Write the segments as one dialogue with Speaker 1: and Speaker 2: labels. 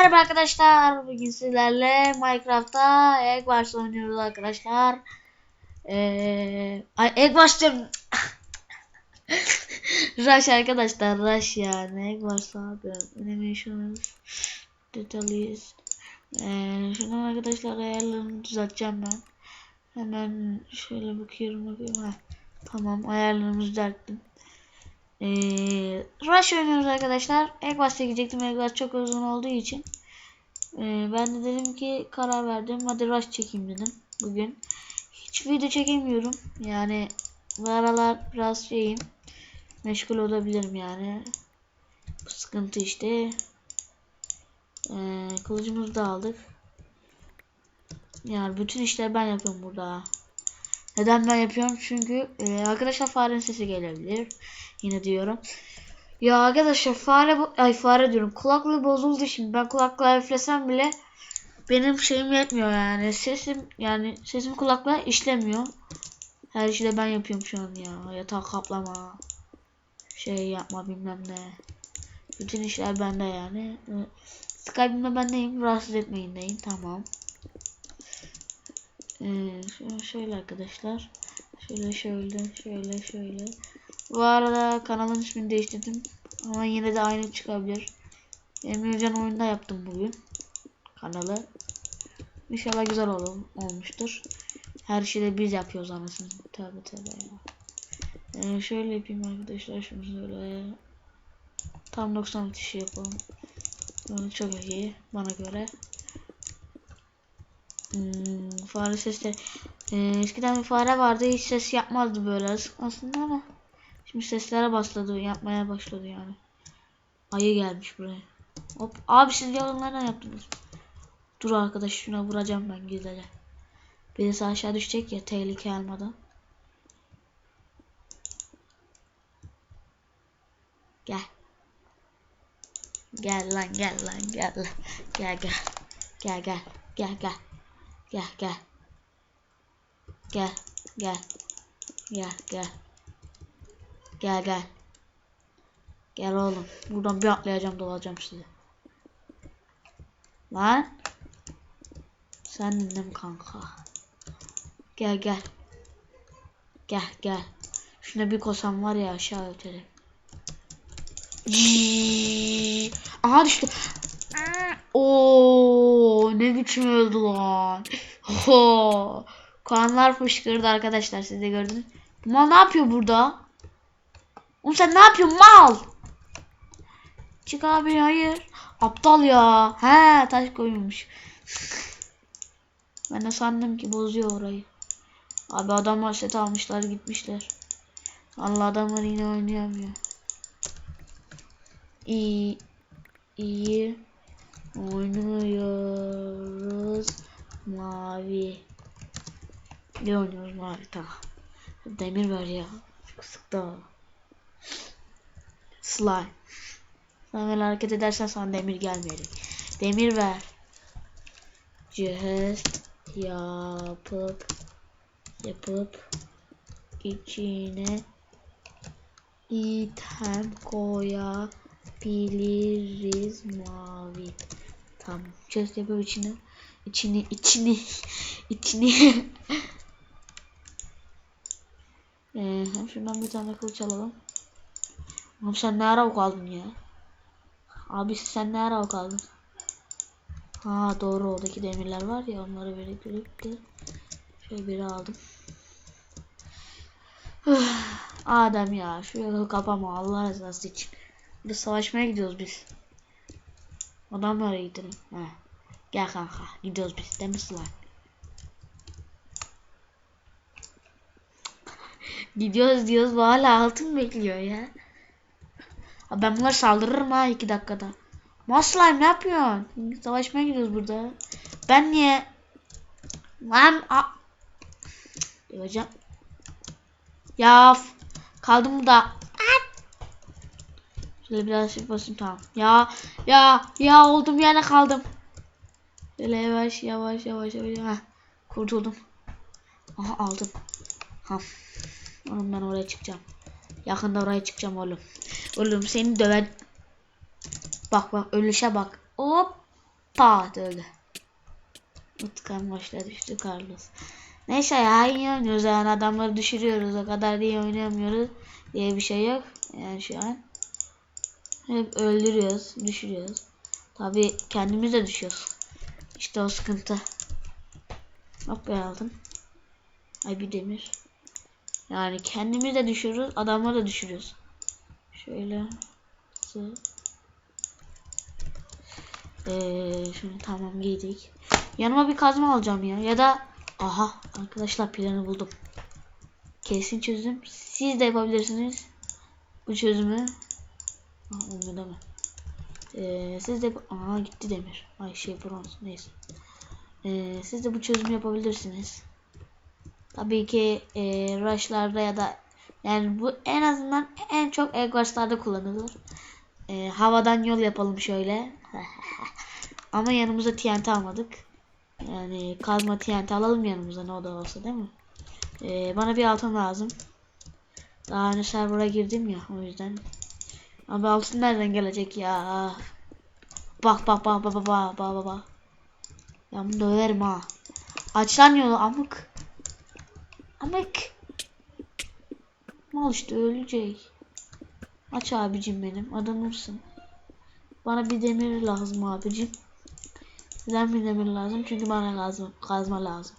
Speaker 1: Merhaba arkadaşlar. Bugün sizlerle Minecraft'ta Eggwars oynuyoruz arkadaşlar. Ee, ay Eggwars. Rush arkadaşlar. Rush yani. Eggwars abi. Animations. Details. Ee, şunu arkadaşlar ayarlarını düzelteceğim ben. Hemen şöyle bakıyorum bakıyorum. Ha, tamam ayarlarımı düzelttim. Ee, Rush oynuyoruz arkadaşlar. Eggwas'a gidecektim. Eggwas çok uzun olduğu için. Ee, ben de dedim ki karar verdim. Hadi Rush çekeyim dedim. Bugün. Hiç video çekemiyorum. Yani bu aralar biraz şeyim. Meşgul olabilirim yani. Bu sıkıntı işte. Ee, kılıcımızı da aldık. Yani bütün işleri ben yapıyorum burada. Neden ben yapıyorum? Çünkü e, arkadaşlar farenin sesi gelebilir. Yine diyorum. Ya arkadaşlar fare ay fare diyorum. Kulaklığı bozuldu şimdi. Ben kulaklığı üflesem bile benim şeyim yetmiyor yani. Sesim yani sesim kulaklığa işlemiyor. Her şeyi de ben yapıyorum şu an ya. Yatak kaplama. Şey yapma bilmem ne. Bütün işler bende yani. Skype'ımda bendeyim. Rahatsız etmeyindeyim. Tamam. Ee, şöyle, arkadaşlar. Şöyle şöyle şöyle şöyle. Bu arada kanalın ismini değiştirdim. Ama yine de aynı çıkabilir. Emircan oyunda yaptım bugün. Kanalı. İnşallah güzel olur, olmuştur. Her şeyi de biz yapıyoruz anasını. Tövbe tövbe ya. Ee, şöyle yapayım arkadaşlar. Şunu şöyle. Tam 90 kişi yapalım. Çok iyi bana göre. Hmm, fare sesleri. Ee, eskiden bir fare vardı hiç ses yapmazdı böyle aslında ama şimdi seslere başladı yapmaya başladı yani. Ayı gelmiş buraya. Hop abi siz yalanlardan yaptınız. Dur arkadaş şuna vuracağım ben gizlice. Birisi aşağı düşecek ya tehlike almadan. Gel. Gel lan gel lan gel lan. Gel gel. Gel gel. Gel gel. Gel gel. Gel gel. Gel gel. Gel gel. Gel oğlum. Buradan bir atlayacağım dolaşacağım size. Lan. Sen dinle kanka. Gel gel. Gel gel. Şuna bir kosam var ya aşağı ötelim. Aha düştü. Oo ne biçim öldü lan. Ho. Kanlar fışkırdı arkadaşlar siz de gördünüz. Bu mal ne yapıyor burada? Oğlum sen ne yapıyorsun mal? Çık abi hayır. Aptal ya. He taş koymuş. ben de sandım ki bozuyor orayı. Abi adamlar set almışlar gitmişler. Allah adamlar yine oynayamıyor. İyi. iyi oynuyoruz. Mavi. Ne oynuyoruz mavi tamam. Demir ver ya. Çok sıktı. Slime. Sen böyle hareket edersen sana demir gelmeyecek. Demir ver. Chest yapıp yapıp içine item koyabiliriz. Tamam. Chest yapıp içine içini içini içini ee, şundan bir tane kılıç alalım. Abi sen ne ara kaldın ya? Abi sen ne ara kaldın? Ha doğru oradaki demirler var ya onları biriktirip de şöyle biri aldım. Adem ya şu yolu kapama Allah rızası için. Burada savaşmaya gidiyoruz biz. Adamlara gidelim. Ha. Gel kanka gidiyoruz biz mi slime? Gidiyoruz diyoruz hala altın bekliyor ya. Abi ben bunlar saldırırım ha iki dakikada. Maslime ne yapıyorsun? Savaşmaya gidiyoruz burada. Ben niye? Lan a Hocam. Ya kaldım burada. Şöyle biraz şey basayım tamam. Ya ya ya oldum yerde kaldım. Şöyle yavaş yavaş yavaş yavaş. Heh, kurtuldum. Aha aldım. Ha. Oğlum ben oraya çıkacağım. Yakında oraya çıkacağım oğlum. Oğlum seni döven. Bak bak ölüşe bak. Hop. pat öldü. Utkan başla düştü Carlos. Neyse ya iyi oynuyoruz yani adamları düşürüyoruz o kadar da iyi oynayamıyoruz diye bir şey yok yani şu an. Hep öldürüyoruz, düşürüyoruz. Tabi kendimiz de düşüyoruz. İşte o sıkıntı. Hop ben aldım. Ay bir demir. Yani kendimiz de düşürüyoruz, adamları da düşürüyoruz. Şöyle. Ee, şunu tamam giydik. Yanıma bir kazma alacağım ya. Ya da aha arkadaşlar planı buldum. Kesin çözüm. Siz de yapabilirsiniz. Bu çözümü. Aa, olmadı mı? Ee, siz de aha gitti demir. Ay şey bronz neyse. Ee, siz de bu çözümü yapabilirsiniz. Tabii ki e, rushlarda ya da yani bu en azından en çok Eggwars'larda kullanılır. Ee, havadan yol yapalım şöyle. Ama yanımıza TNT almadık. Yani kazma TNT alalım yanımıza ne da olsa değil mi? Ee, bana bir altın lazım. Daha önce server'a girdim ya o yüzden. Abi altın nereden gelecek ya? Bak bak bak bak bak bak bak bak. Ya bunu döverim ha. Aç lan yolu amık. Amık. Mal işte ölecek. Aç abicim benim adamımsın. Bana bir demir lazım abicim. Neden bir demir lazım? Çünkü bana lazım. Kazma lazım.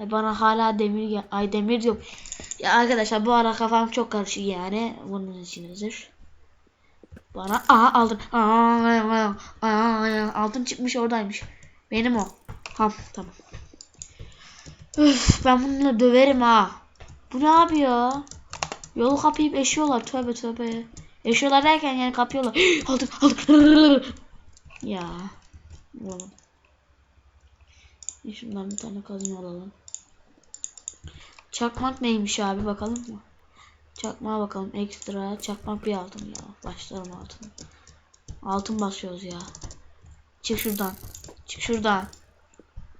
Speaker 1: Bana hala demir Ay demir yok. Ya arkadaşlar bu ara kafam çok karışık yani. Bunun içinizdir. Bana aha aldın. Aa, aa, altın çıkmış oradaymış. Benim o. Ham tamam. Üf, ben bununla döverim ha. Bu ne yapıyor? Yolu kapayıp eşiyorlar. Tövbe tövbe. Eşiyorlar derken yani kapıyorlar. aldım aldım. ya. Oğlum. Şundan bir tane kazma alalım. Çakmak neymiş abi bakalım mı? Çakmağa bakalım ekstra. Çakmak bir altın ya. Başlarım altın. Altın basıyoruz ya. Çık şuradan. Çık şuradan.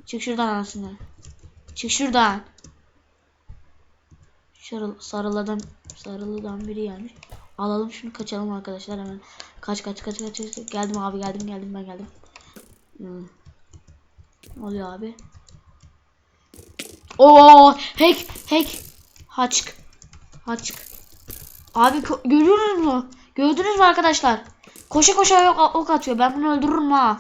Speaker 1: Çık şuradan anasını. Çık şuradan. Sarıl, sarıladan sarılıdan biri gelmiş. Alalım şunu kaçalım arkadaşlar hemen. Kaç kaç kaç kaç. Geldim abi geldim geldim ben geldim. Hmm. Ne oluyor abi? Oo hack hack. Haçk. Haçk. Abi görüyorsunuz mu? Gördünüz mü arkadaşlar? Koşa koşa ok, ok atıyor. Ben bunu öldürürüm ha.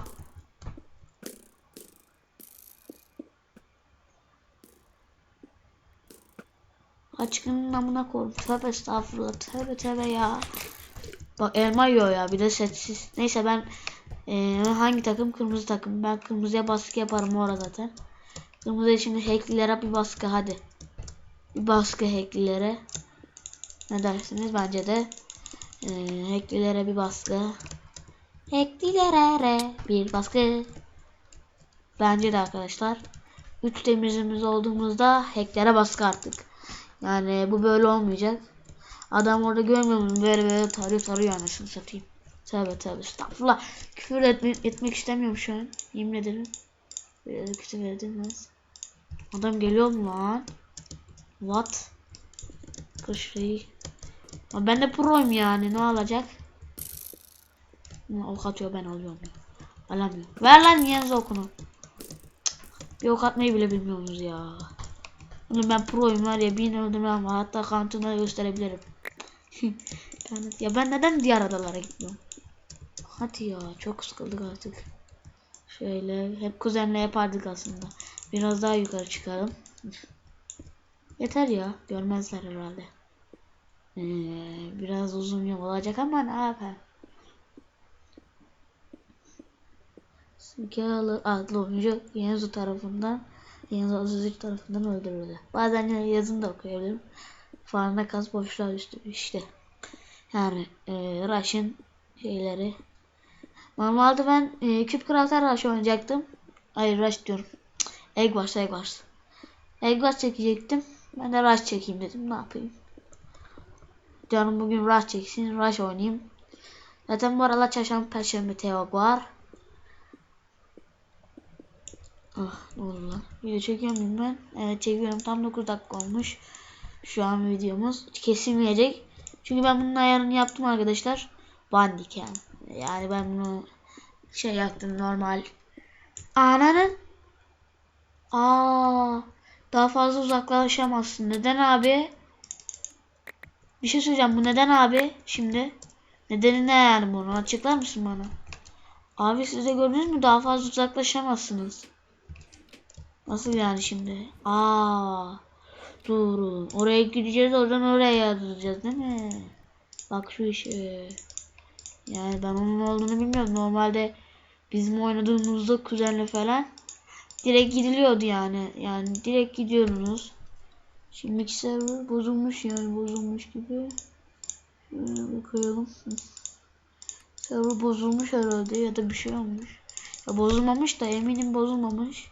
Speaker 1: Haçkının namına koyayım. Tövbe estağfurullah. Tövbe tövbe ya. Bak elma yiyor ya. Bir de setsiz. Neyse ben ee, hangi takım? Kırmızı takım. Ben kırmızıya baskı yaparım orada zaten. Kırmızıya şimdi hacklilere bir baskı hadi. Bir baskı hacklilere. Ne dersiniz? Bence de ee, hacklilere bir baskı. Hacklilere bir baskı. Bence de arkadaşlar. 3 temizimiz olduğumuzda hacklere baskı artık. Yani bu böyle olmayacak. Adam orada görmüyor musun? Böyle böyle tarıyor tarıyor anasını satayım. Tövbe tövbe estağfurullah. Küfür etme, etmek istemiyorum şu an. Yemin ederim. De küfür edilmez. Adam geliyor mu lan? What? Ama ben de proyum yani ne olacak? Ok atıyor ben alıyorum. Alamıyorum. Ver lan yalnız okunu. Bir ok atmayı bile bilmiyorsunuz ya. Oğlum ben proyum var ya bin öldürmem var. Hatta kantına gösterebilirim. yani, ya ben neden diğer adalara gitmiyorum? Hadi ya çok sıkıldık artık. Şöyle hep kuzenle yapardık aslında. Biraz daha yukarı çıkalım. Yeter ya görmezler herhalde. Ee, biraz uzun yol olacak ama ne yapayım. Sikalı adlı oyuncu Yenzu tarafından Yenzu Aziz tarafından öldürüldü. Bazen yazını da okuyabilirim. Farına kas boşluğa düştü işte. Yani e, Rush'ın şeyleri. Normalde ben e, küp krater Rush oynayacaktım. Hayır Rush diyorum. Egg Wars, Egg Wars. Egg Wars çekecektim. Ben de Rush çekeyim dedim. Ne yapayım? Canım bugün Rush çeksin. Rush oynayayım. Zaten bu aralar çarşamba perşembe Teog var. Ah ne oldu lan? Video çekiyor muyum ben? Evet çekiyorum. Tam 9 dakika olmuş. Şu an videomuz kesilmeyecek. Çünkü ben bunun ayarını yaptım arkadaşlar. Bandicam. Yani ben bunu şey yaptım normal. Ananın. Aa, daha fazla uzaklaşamazsın. Neden abi? Bir şey söyleyeceğim. Bu neden abi? Şimdi. Nedeni ne yani bunu? Açıklar mısın bana? Abi siz de gördünüz mü? Daha fazla uzaklaşamazsınız. Nasıl yani şimdi? Aa. Durun. Oraya gideceğiz. Oradan oraya yazdıracağız değil mi? Bak şu işe. Yani ben onun olduğunu bilmiyorum. Normalde bizim oynadığımızda kuzenle falan direkt gidiliyordu yani. Yani direkt gidiyorsunuz. Şimdiki server bozulmuş yani bozulmuş gibi. Şöyle bir koyalım. Server bozulmuş herhalde ya da bir şey olmuş. Ya bozulmamış da eminim bozulmamış.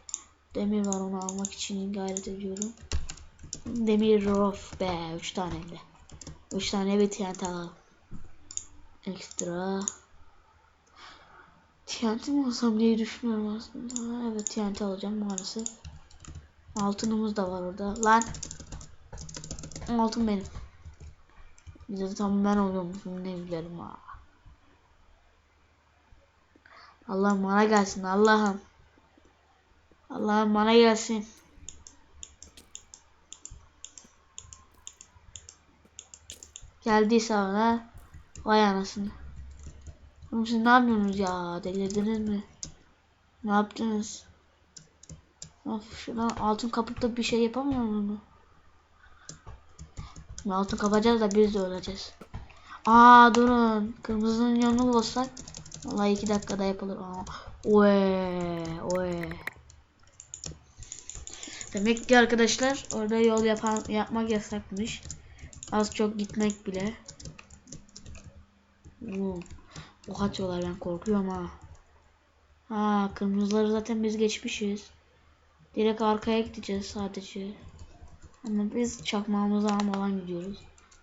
Speaker 1: Demir var onu almak için gayret ediyorum. Demir of be 3 tane de. 3 tane bir TNT alalım. Ekstra. TNT mi alsam diye düşünüyorum aslında. Evet TNT alacağım maalesef. Altınımız da var orada. Lan. Altın benim. Bize tam ben oluyormuşum ne güzelim ha. Allah'ım bana gelsin Allah'ım. Allah'ım bana gelsin. Geldiyse bana vay anasını. Oğlum siz ne yapıyorsunuz ya? Delirdiniz mi? Ne yaptınız? Of şuradan altın kapıp da bir şey yapamıyor mu? Altın kapacağız da biz de öleceğiz. Aa durun. Kırmızının yanını bulsak. Vallahi iki dakikada yapılır. Aa. Oe, oe. Demek ki arkadaşlar orada yol yapan yapmak yasakmış. Az çok gitmek bile. Oo. Ok atıyorlar ben korkuyorum ha. Ha kırmızıları zaten biz geçmişiz. Direkt arkaya gideceğiz sadece. Ama biz çakmağımızı almadan gidiyoruz.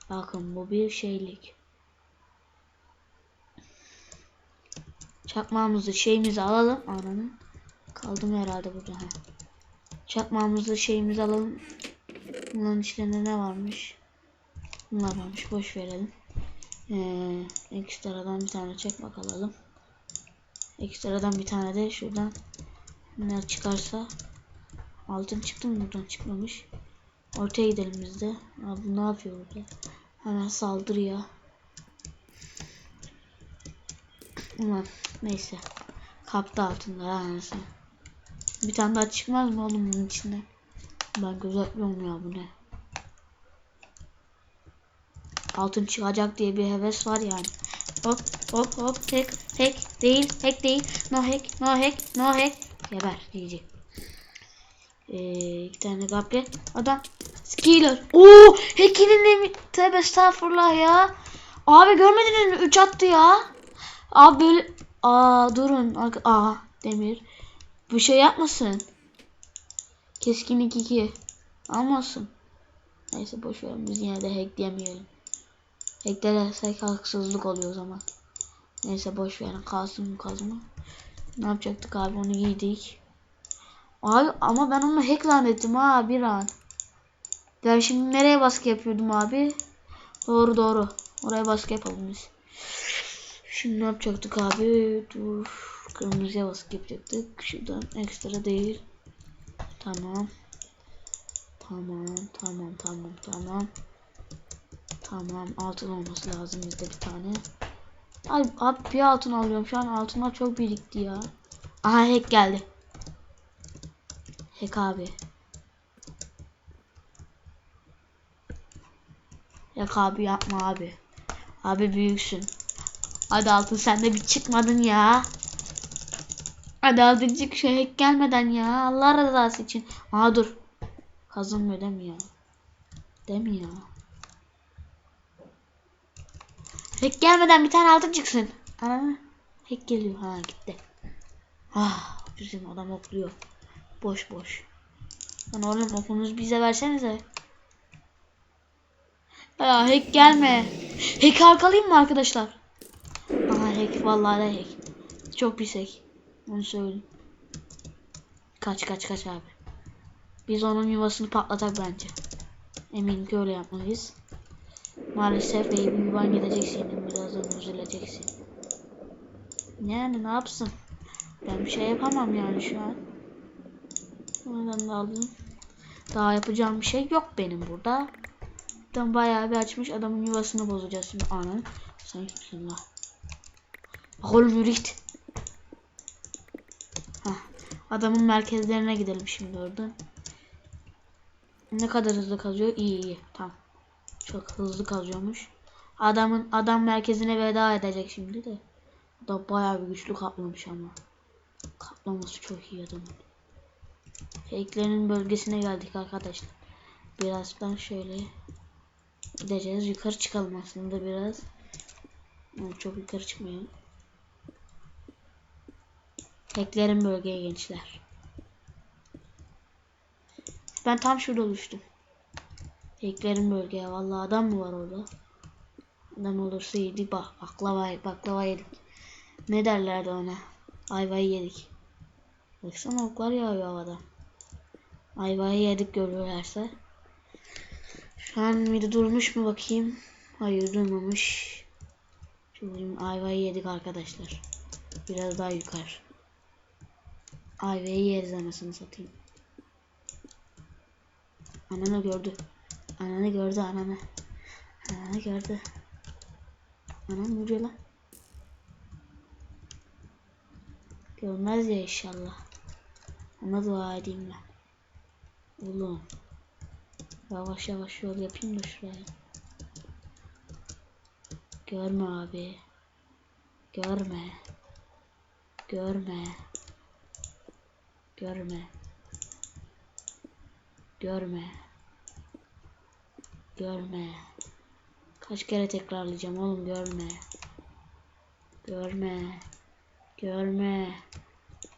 Speaker 1: Bakın bu bir şeylik. Çakmağımızı şeyimizi alalım. Ananı. Kaldım herhalde burada. Ha. Çakmağımızı şeyimizi alalım. Bunların içlerinde ne varmış? Bunlar varmış. Boş verelim. Ee, ekstradan bir tane çakmak alalım. Ekstradan bir tane de şuradan ne çıkarsa altın çıktı mı buradan çıkmamış. Ortaya gidelim biz de. Abi ne yapıyor burada? Hemen saldırıyor. Ulan neyse. Kaptı altınları anasını. Bir tane daha çıkmaz mı oğlum bunun içinde? Ben gözetliyorum ya bu ne? Altın çıkacak diye bir heves var yani. Hop hop hop hack hack değil hack değil no hack no hack no hack geber diyecek. Ee, iki tane kapya adam skiller. Oo hackinin mi? Tövbe estağfurullah ya. Abi görmediniz mi? 3 attı ya. Abi böyle aa durun. Aa demir. Bu şey yapmasın. Keskinlik 2. Almasın. Neyse boş ver biz yine de hack diyemeyelim. Hacklersek haksızlık oluyor o zaman. Neyse boş verin kalsın bu kazma. Ne yapacaktık abi onu giydik. Abi ama ben onu hack zannettim ha bir an. Ben şimdi nereye baskı yapıyordum abi? Doğru doğru. Oraya baskı yapalım biz. Şimdi ne yapacaktık abi? Dur. Kırmızıya baskı yapacaktık. Şuradan ekstra değil. Tamam. Tamam, tamam, tamam, tamam. Tamam, altın olması lazım bizde bir tane. Ay, abi bir altın alıyorum. Şu an altınlar çok birikti ya. Aha hack geldi. Hack abi. Hack abi yapma abi. Abi büyüksün. Hadi altın sen de bir çıkmadın ya. Hadi azıcık şey hack gelmeden ya. Allah rızası için. Aa dur. Kazınmıyor değil mi ya? Değil mi ya? Hack gelmeden bir tane altın çıksın. Ana. Hack geliyor. Ha gitti. Ah bizim adam okluyor. Boş boş. Lan oğlum okunuzu bize versenize. Ya hack gelme. Hack arkalayayım mı arkadaşlar? Aha hack vallahi de hack. Çok pis hack. Onu söyleyeyim. Kaç kaç kaç abi. Biz onun yuvasını patlatak bence. Eminim ki öyle yapmalıyız. Maalesef baby yuvan gidecek senin. Birazdan üzüleceksin. Yani ne yapsın? Ben bir şey yapamam yani şu an. Oradan da aldım. Daha yapacağım bir şey yok benim burada. Adam bayağı bir açmış adamın yuvasını bozacağız şimdi. Ana. Sen kimsin la? Bak oğlum. Adamın merkezlerine gidelim şimdi oradan. Ne kadar hızlı kazıyor? İyi iyi. Tamam. Çok hızlı kazıyormuş. Adamın adam merkezine veda edecek şimdi de. Da bayağı bir güçlü kaplamış ama. Kaplaması çok iyi adamın. Fake'lerin bölgesine geldik arkadaşlar. Birazdan şöyle gideceğiz. Yukarı çıkalım aslında biraz. Çok yukarı çıkmayalım. Fake'lerin bölgeye gençler. Ben tam şurada oluştum. Fake'lerin bölgeye. Vallahi adam mı var orada? Adam olursa yedik bak baklava baklava yedik. Ne derlerdi ona? Ayvayı yedik. Baksana oklar yağıyor havada. Ayvayı yedik görürlerse. Şu an biri durmuş mu bakayım? Hayır durmamış. Şimdi ayvayı yedik arkadaşlar. Biraz daha yukarı. Ayvayı yeriz anasını satayım. Ananı gördü. Ananı gördü ananı. Ananı gördü. Anam vuruyor lan. Görmez ya inşallah. Ona dua edeyim ben. Oğlum. Yavaş yavaş yol yapayım da şuraya. Görme abi. Görme. Görme. Görme. Görme. Görme. Kaç kere tekrarlayacağım oğlum görme. Görme. Görme.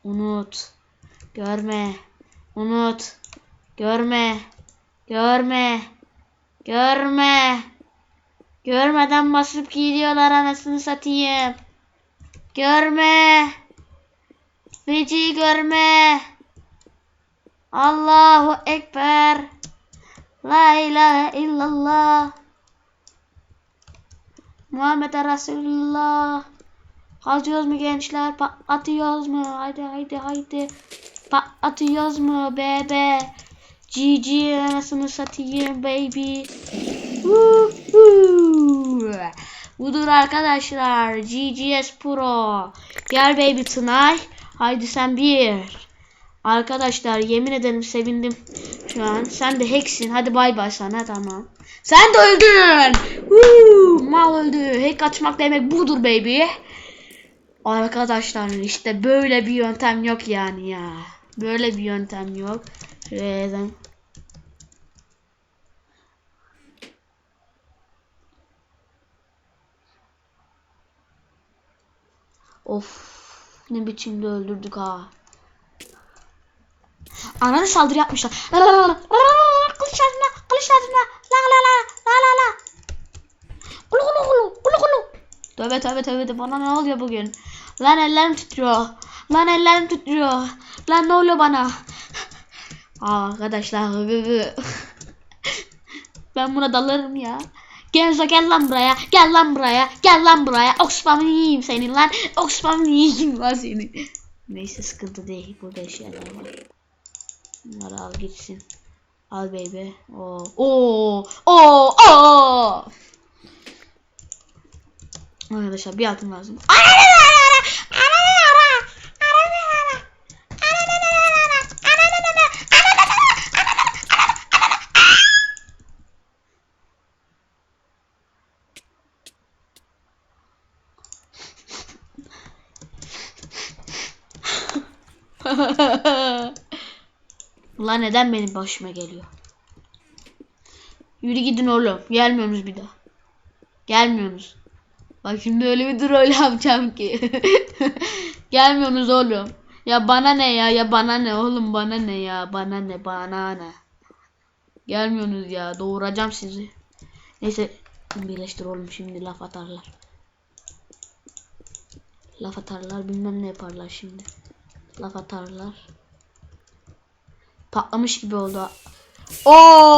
Speaker 1: Unut. Görme. Unut. Görme. Görme. Görme. Görmeden basıp gidiyorlar anasını satayım. Görme. Feci görme. Allahu Ekber. La ilahe illallah. Muhammed Resulullah. Atıyoruz mu gençler? Atıyoruz mu? Haydi haydi haydi. Atıyoruz mu bebe? GG anasını satayım baby. Budur arkadaşlar. GGS Pro. Gel baby tonight. Haydi sen bir. Arkadaşlar yemin ederim sevindim şu an. Sen de hacksin. Hadi bay bay sana tamam. Sen de öldün. Woo, mal öldü. Hack açmak demek budur baby. Arkadaşlar işte böyle bir yöntem yok yani ya. Böyle bir yöntem yok. Şuradan. Of ne biçimde öldürdük ha. Ananı saldırı yapmışlar. La la la la kılıç la kılıç lazım la la la la la la. Kulu kulu kulu kulu kulu. Tövbe tövbe tövbe bana ne oluyor bugün? Lan ellerim titriyor. Lan ellerim titriyor. Lan ne oluyor bana? Aa, arkadaşlar ben buna dalarım ya. Genzo gel lan buraya. Gel lan buraya. Gel lan buraya. Oxfam'ını yiyeyim senin lan. Oxfam'ını yiyeyim lan seni. Neyse sıkıntı değil. Burada eşyalar var. Bunları al gitsin. Al baby. Oo. Oo. Oo. Oo. Arkadaşlar bir altın lazım. Ulan neden benim başıma geliyor? Yürü gidin oğlum. Gelmiyorsunuz bir daha. Gelmiyorsunuz. Bak şimdi öyle bir rol yapacağım ki. Gelmiyorsunuz oğlum. Ya bana ne ya ya bana ne oğlum bana ne ya bana ne bana ne. Gelmiyorsunuz ya doğuracağım sizi. Neyse birleştir oğlum şimdi laf atarlar. Laf atarlar bilmem ne yaparlar şimdi. Laf atarlar. Patlamış gibi oldu. Oo!